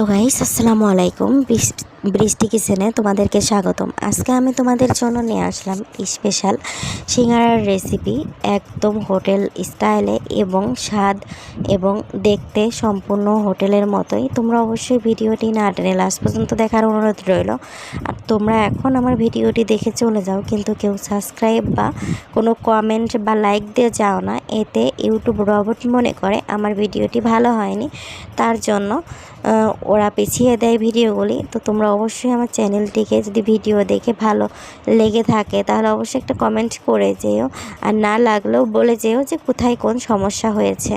Hello guys আসসালামু আলাইকুম। বৃষ্টি কিচেনে তোমাদেরকে স্বাগতম। আজকে আমি তোমাদের জন্য নিয়ে আসলাম স্পেশাল সিঙ্গারার রেসিপি একদম হোটেল স্টাইলে এবং স্বাদ এবং দেখতে সম্পূর্ণ হোটেলের মতোই। তোমরা অবশ্যই ভিডিওটি না টেনে লাস্ট পর্যন্ত দেখার অনুরোধ রইল। আর তোমরা এখন আমার ভিডিওটি দেখে চলে যাও, কিন্তু কেউ সাবস্ক্রাইব বা কোনো কমেন্ট বা লাইক দিয়ে যাও না। এতে ইউটিউব রবট মনে করে আমার ভিডিওটি ভালো হয়নি। তার জন্য ওরা পিছিয়ে দেয় ভিডিওগুলি। তো তোমরা অবশ্যই আমার চ্যানেলটিকে যদি ভিডিও দেখে ভালো লেগে থাকে, তাহলে অবশ্যই একটা কমেন্ট করে যেও। আর না লাগলেও বলে যেও যে কোথায় কোন সমস্যা হয়েছে।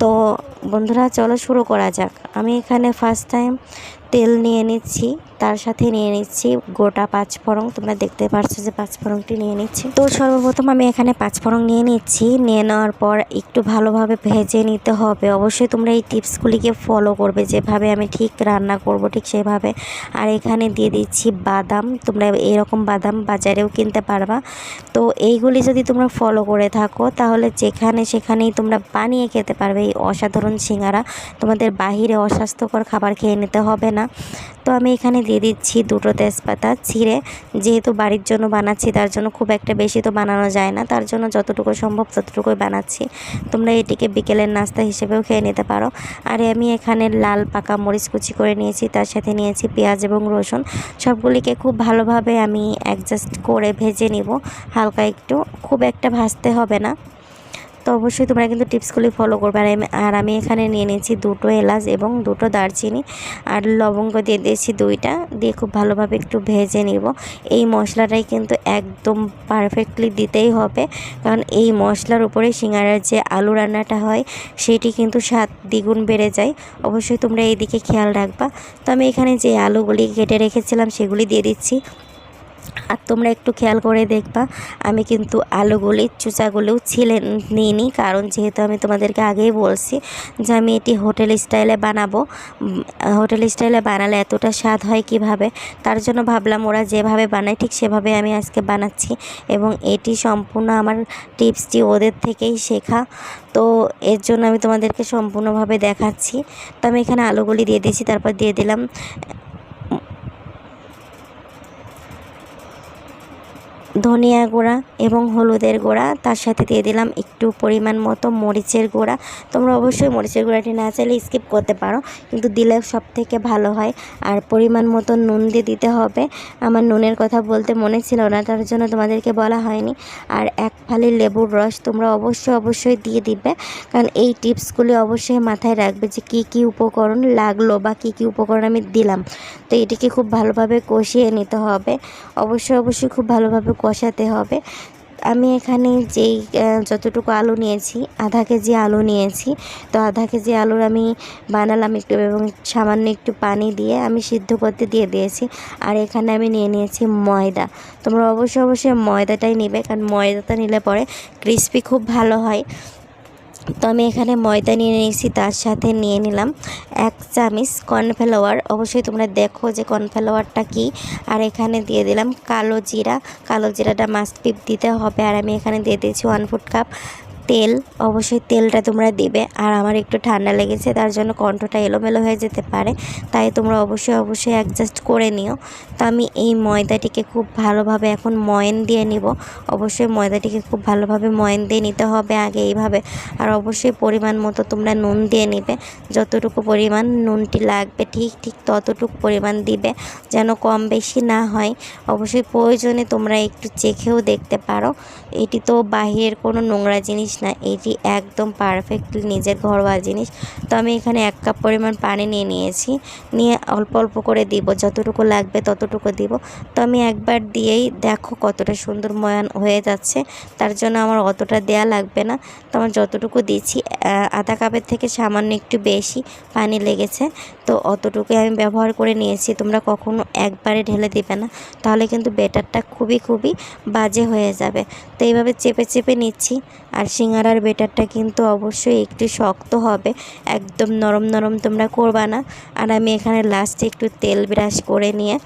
তো বন্ধুরা, চলো শুরু করা যাক। আমি এখানে ফার্স্ট টাইম তেল নিয়ে নিচ্ছি। তার সাথে নিয়ে নিচ্ছি গোটা পাঁচফোড়ন তোমরা দেখতে পারছ যে পাঁচফোড়নটি নিয়ে নিচ্ছি। তো সর্বপ্রথম আমি এখানে পাঁচফোড়ন নিয়ে নিচ্ছি। নিয়ে নেওয়ার পর একটু ভালোভাবে ভেজে নিতে হবে। অবশ্যই তোমরা এই টিপসগুলিকে ফলো করবে। যেভাবে আমি ঠিক রান্না করব ঠিক সেভাবে। আর এখানে দিয়ে দিচ্ছি বাদাম। তোমরা এরকম বাদাম বাজারেও কিনতে পারবা। তো এইগুলি যদি তোমরা ফলো করে থাকো, তাহলে যেখানে সেখানেই তোমরা বানিয়ে খেতে পারবে। এই অসাধারণ সিঙ্গারা তোমাদের বাহিরে অস্বাস্থ্যকর খাবার খেয়ে নিতে হবে না। তো আমি এখানে দিয়ে দিচ্ছি দুটো তেজপাতা ছিঁড়ে। যেহেতু বাড়ির জন্য বানাচ্ছি, তার জন্য খুব একটা বেশি তো বানানো যায় না। তার জন্য যতটুকু সম্ভব ততটুকুই বানাচ্ছি। তোমরা এটিকে বিকেলের নাস্তা হিসেবেও খেয়ে নিতে পারো। আর আমি এখানে লাল পাকা মরিচ কুচি করে নিয়েছি, তার সাথে নিয়েছি পেঁয়াজ এবং রসুন। সবগুলিকে খুব ভালোভাবে আমি অ্যাডজাস্ট করে ভেজে নিব। হালকা একটু, খুব একটা ভাজতে হবে না। তো অবশ্যই তোমরা কিন্তু টিপসগুলি ফলো করবে। আর আমি- আর আমি এখানে নিয়ে নিয়েছি দুটো এলাচ এবং দুটো দারচিনি। আর লবঙ্গ দিয়ে দিয়েছি দুইটা। দিয়ে খুব ভালোভাবে একটু ভেজে নিব। এই মশলাটাই কিন্তু একদম পারফেক্টলি দিতেই হবে। কারণ এই মশলার উপরে সিঙ্গারার যে আলু রান্নাটা হয়, সেটি কিন্তু স্বাদ দ্বিগুণ বেড়ে যায়। অবশ্যই তোমরা এই দিকে খেয়াল রাখবা। তো আমি এখানে যে আলুগুলি কেটে রেখেছিলাম, সেগুলি দিয়ে দিচ্ছি। আর তোমরা একটু খেয়াল করে দেখবা, আমি কিন্তু আলুগুলি, চুচাগুলোও ছিলে নিইনি, কারণ যেহেতু আমি তোমাদেরকে আগেই বলছি যে আমি এটি হোটেল স্টাইলে বানাবো হোটেল স্টাইলে বানালে এতটা স্বাদ হয় কীভাবে, তার জন্য ভাবলাম ওরা যেভাবে বানায় ঠিক সেভাবে আমি আজকে বানাচ্ছি এবং এটি সম্পূর্ণ আমার টিপসটি ওদের থেকেই শেখা, তো এর জন্য আমি তোমাদেরকে সম্পূর্ণভাবে দেখাচ্ছি। তো আমি এখানে আলুগুলি দিয়ে দিয়েছি, তারপর দিয়ে দিলাম ধনিয়া গুঁড়া এবং হলুদের গুঁড়া। তার সাথে দিয়ে দিলাম একটু পরিমাণ মতো মরিচের গুঁড়া। তোমরা অবশ্যই মরিচের গুঁড়াটি না চাইলে স্কিপ করতে পারো, কিন্তু দিলে সব থেকে ভালো হয়। আর পরিমাণ মতো নুন দিয়ে দিতে হবে। আমার নুনের কথা বলতে মনে ছিল না, তার জন্য তোমাদেরকে বলা হয়নি। আর এক ফালি লেবুর রস তোমরা অবশ্যই অবশ্যই দিয়ে দিবে। কারণ এই টিপসগুলি অবশ্যই মাথায় রাখবে যে কী কী উপকরণ লাগল বা কী কী উপকরণ আমি দিলাম। তো এটিকে খুব ভালোভাবে কষিয়ে নিতে হবে। অবশ্যই অবশ্যই খুব ভালোভাবে কষাতে হবে। আমি এখানে যেই যতটুকু আলু নিয়েছি, আধা কেজি আলু নিয়েছি। তো আধা কেজি আলুর আমি বানালাম একটু এবং সামান্য একটু পানি দিয়ে আমি সিদ্ধ করতে দিয়ে দিয়েছি। আর এখানে আমি নিয়ে নিয়েছি ময়দা। তোমরা অবশ্যই অবশ্যই ময়দাটাই নেবে, কারণ ময়দাটা নিলে পরে ক্রিস্পি খুব ভালো হয়। তো আমি এখানে ময়দা নিয়ে নিয়েছি, তার সাথে নিয়ে নিলাম এক চামিচ কর্নফ্লাওয়ার। অবশ্যই তোমরা দেখো যে কর্নফ্লাওয়ারটা কী। আর এখানে দিয়ে দিলাম কালো জিরা। কালো জিরাটা মাস্ট পিপ দিতে হবে। আর আমি এখানে দিয়ে দিয়েছি ওয়ান ফুট কাপ তেল, অবশ্যই তেলটা তোমরা দিবে। আর আমার একটু ঠান্ডা লেগেছে, তার জন্য কণ্ঠটা এলোমেলো হয়ে যেতে পারে। তাই তোমরা অবশ্যই অবশ্যই অ্যাডজাস্ট করে নিও। তো আমি এই ময়দাটিকে খুব ভালোভাবে এখন ময়ন দিয়ে নিব। অবশ্যই ময়দাটিকে খুব ভালোভাবে ময়ন দিয়ে নিতে হবে আগে এইভাবে। আর অবশ্যই পরিমাণ মতো তোমরা নুন দিয়ে নিবে। যতটুকু পরিমাণ নুনটি লাগবে, ঠিক ঠিক ততটুকু পরিমাণ দিবে, যেন কম বেশি না হয়। অবশ্যই প্রয়োজনে তোমরা একটু চেখেও দেখতে পারো। এটি তো বাহিরের কোনো নোংরা জিনিস না এটি একদম পারফেক্টলি নিজের ঘরোয়া জিনিস। তো আমি এখানে এক কাপ পরিমাণ পানি নিয়ে নিয়েছি। নিয়ে অল্প অল্প করে দিব, যতটুকু লাগবে ততটুকু দিব। তো আমি একবার দিয়েই দেখো কতটা সুন্দর ময়ান হয়ে যাচ্ছে। তার জন্য আমার অতটা দেয়া লাগবে না। তো আমার যতটুকু দিচ্ছি আধা কাপের থেকে সামান্য একটু বেশি পানি লেগেছে। তো অতটুকুই আমি ব্যবহার করে নিয়েছি। তোমরা কখনো একবারে ঢেলে দিবে না। তাহলে কিন্তু বেটারটা খুবই খুবই বাজে হয়ে যাবে। তো এইভাবে চেপে চেপে নিচ্ছি। আর সিঙ্গারার বেটারটা কিন্তু অবশ্যই একটু শক্ত হবে। একদম নরম নরম তোমরা করবা না। আর আমি এখানে লাস্টে একটু তেল ব্রাশ করে নিয়ে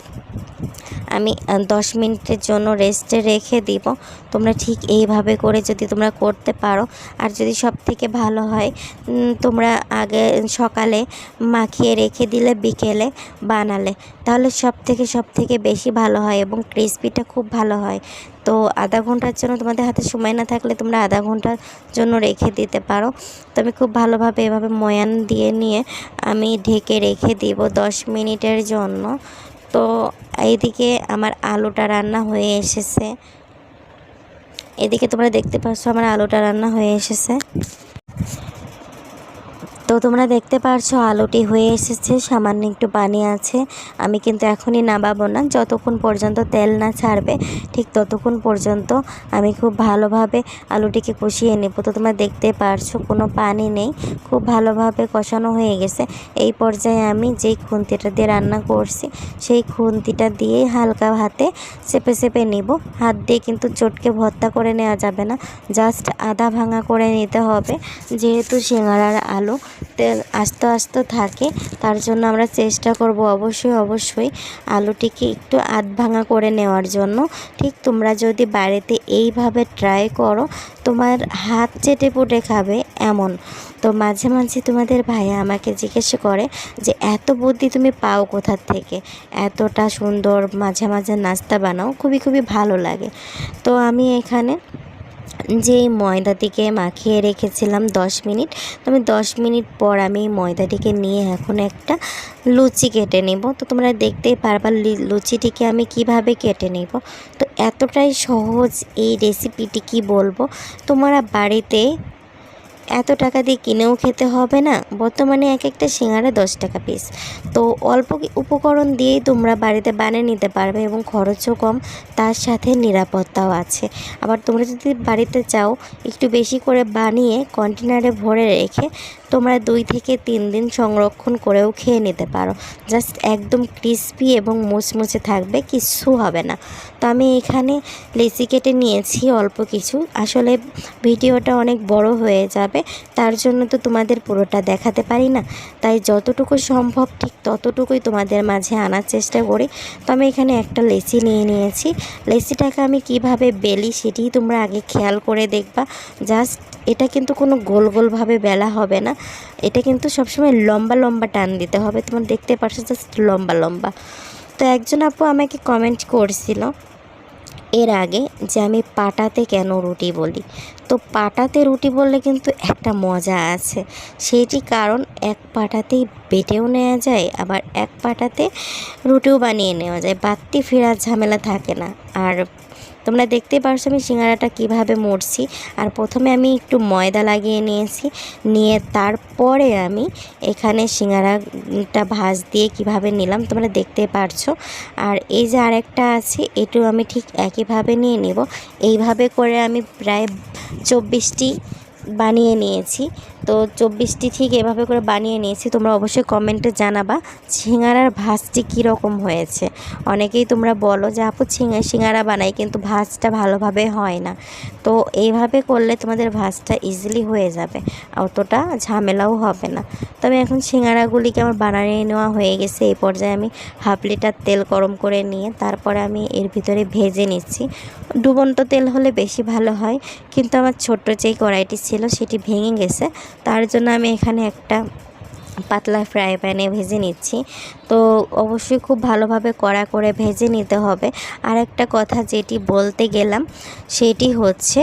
আমি দশ মিনিটের জন্য রেস্টে রেখে দিব। তোমরা ঠিক এইভাবে করে যদি তোমরা করতে পারো। আর যদি সব থেকে ভালো হয় তোমরা আগে সকালে মাখিয়ে রেখে দিলে, বিকেলে বানালে। তাহলে সব থেকে সব থেকে বেশি ভালো হয় এবং ক্রিসপিটা খুব ভালো হয়। তো আধা ঘণ্টার জন্য তোমাদের হাতে সময় না থাকলে তোমরা আধা ঘণ্টার জন্য রেখে দিতে পারো। তো আমি খুব ভালোভাবে এভাবে ময়ান দিয়ে নিয়ে আমি ঢেকে রেখে দিব দশ মিনিটের জন্য। তো এইদিকে আমার আলুটা রান্না হয়ে এসেছে। এদিকে তোমরা দেখতে পাচ্ছ আমার আলুটা রান্না হয়ে এসেছে। তো তোমরা দেখতে পারছ, আলুটি হয়ে এসেছে, সামান্য একটু পানি আছে। আমি কিন্তু এখনই নামাবো না, যতক্ষণ পর্যন্ত তেল না ছাড়বে, ঠিক ততক্ষণ পর্যন্ত আমি খুব ভালোভাবে আলুটিকে কষিয়ে নেব। তো তোমরা দেখতে পারছ, কোনো পানি নেই, খুব ভালোভাবে কষানো হয়ে গেছে। এই পর্যায়ে আমি যেই খুন্তিটা দিয়ে রান্না করছি, সেই খুন্তিটা দিয়ে হালকা হাতে চেপে চেপে নিব। হাত দিয়ে কিন্তু চটকে ভর্তা করে নেওয়া যাবে না, জাস্ট আধা ভাঙা করে নিতে হবে, যেহেতু সিঙ্গারার আলু আস্তে আস্তে থাকে, তার জন্য আমরা চেষ্টা করব অবশ্যই অবশ্যই আলুটিকে একটু আধ ভাঙা করে নেওয়ার জন্য। ঠিক তোমরা যদি বাড়িতে এইভাবে ট্রাই করো, তোমার হাত চেটে পুটে খাবে এমন। তো মাঝে মাঝে তোমাদের ভাইয়া আমাকে জিজ্ঞেস করে যে, এত বুদ্ধি তুমি পাও কোথার থেকে? এতটা সুন্দর মাঝে মাঝে নাস্তা বানাও, খুবই খুবই ভালো লাগে। তো আমি এখানে যে ময়দাটিকে মাখিয়ে রেখেছিলাম দশ মিনিট, তো আমি দশ মিনিট পর আমি ময়দাটিকে নিয়ে এখন একটা লুচি কেটে নেব। তো তোমরা দেখতেই পারবা লুচিটিকে আমি কীভাবে কেটে নেব। তো এতটাই সহজ এই রেসিপিটি কি বলব? তোমরা বাড়িতে এত টাকা দিয়ে কিনেও খেতে হবে না। বর্তমানে এক একটা সিঙ্গারা দশ টাকা পিস তো অল্প উপকরণ দিয়েই তোমরা বাড়িতে বানিয়ে নিতে পারবে এবং খরচও কম, তার সাথে নিরাপত্তাও আছে। আবার তোমরা যদি বাড়িতে চাও, একটু বেশি করে বানিয়ে কন্টেনারে ভরে রেখে তোমরা দুই থেকে তিন দিন সংরক্ষণ করেও খেয়ে নিতে পারো। জাস্ট একদম ক্রিস্পি এবং মুচমুচে থাকবে, কিচ্ছু হবে না। তো আমি এখানে লেচি কেটে নিয়েছি অল্প কিছু। আসলে ভিডিওটা অনেক বড় হয়ে যাবে, তার জন্য তো তোমাদের পুরোটা দেখাতে পারি না। তাই যতটুকু সম্ভব ঠিক ততটুকুই তোমাদের মাঝে আনার চেষ্টা করি। তো আমি এখানে একটা লেচি নিয়ে নিয়েছি। লেচিটাকে আমি কীভাবে বেলি সেটিই তোমরা আগে খেয়াল করে দেখবা। জাস্ট এটা কিন্তু কোনো গোল গোলভাবে বেলা হবে না। এটা কিন্তু সবসময় লম্বা লম্বা টান দিতে হবে। তোমার দেখতে পারছ জাস্ট লম্বা লম্বা। তো একজন আপু আমাকে কমেন্ট করছিল এর আগে যে আমি পাটাতে কেন রুটি বলি। তো পাটাতে রুটি বললে কিন্তু একটা মজা আছে। সেটি কারণ এক পাটাতেই বেটেও নেওয়া যায়, আবার এক পাটাতে রুটিও বানিয়ে নেওয়া যায়। বাড়তি ফেরার ঝামেলা থাকে না। আর তোমরা দেখতে পারছ আমি সিঙ্গারাটা কীভাবে মরছি। আর প্রথমে আমি একটু ময়দা লাগিয়ে নিয়েছি, নিয়ে তারপরে আমি এখানে সিঙ্গারাটা ভাজ দিয়ে কীভাবে নিলাম তোমরা দেখতে পারছ। আর এই যে আরেকটা আছে, এটাও আমি ঠিক একইভাবে নিয়ে নেব। এইভাবে করে আমি প্রায় চব্বিশটি বানিয়ে নিয়েছি। তো চব্বিশটি ঠিক এভাবে করে বানিয়ে নিয়েছি। তোমরা অবশ্যই কমেন্টে জানাবা সিঙ্গারার ভাজটি কীরকম হয়েছে। অনেকেই তোমরা বলো যে, আপু ছিঙা সিঙ্গারা বানাই কিন্তু ভাজটা ভালোভাবে হয় না। তো এইভাবে করলে তোমাদের ভাজটা ইজিলি হয়ে যাবে, অতটা ঝামেলাও হবে না। তবে এখন সিঙ্গারাগুলিকে আমার বানিয়ে নেওয়া হয়ে গেছে। এই পর্যায়ে আমি হাফ লিটার তেল গরম করে নিয়ে তারপরে আমি এর ভিতরে ভেজে নিচ্ছি। ডুবন্ত তেল হলে বেশি ভালো হয়, কিন্তু আমার ছোট্ট যেই কড়াইটি ছিল সেটি ভেঙে গেছে। তার জন্য আমি এখানে একটা পাতলা ফ্রাই প্যানে ভেজে নিচ্ছি। তো অবশ্যই খুব ভালোভাবে কড়া করে ভেজে নিতে হবে। আর একটা কথা যেটি বলতে গেলাম, সেটি হচ্ছে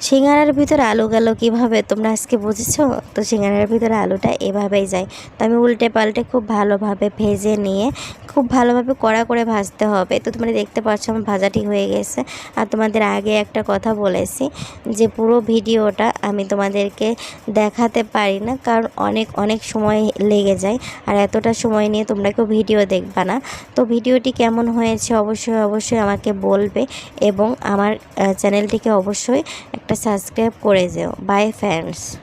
সিঙ্গারার ভিতরে আলু গেল কীভাবে? তোমরা আজকে বুঝেছ? তো সিঙ্গারার ভিতরে আলুটা এভাবেই যায়। তো আমি উল্টে পাল্টে খুব ভালোভাবে ভেজে নিয়ে খুব ভালোভাবে কড়া করে ভাজতে হবে। তো তোমরা দেখতে পাচ্ছ আমার ভাজাটি হয়ে গেছে। আর তোমাদের আগে একটা কথা বলেছি যে পুরো ভিডিওটা আমি তোমাদেরকে দেখাতে পারি না, কারণ অনেক অনেক সময় লেগে যায়। আর এতটা সময় নিয়ে তোমরা কেউ ভিডিও দেখবা না। তো ভিডিওটি কেমন হয়েছে অবশ্যই অবশ্যই আমাকে বলবে এবং আমার চ্যানেলটিকে অবশ্যই একটা সাবস্ক্রাইব করে যেও। By friends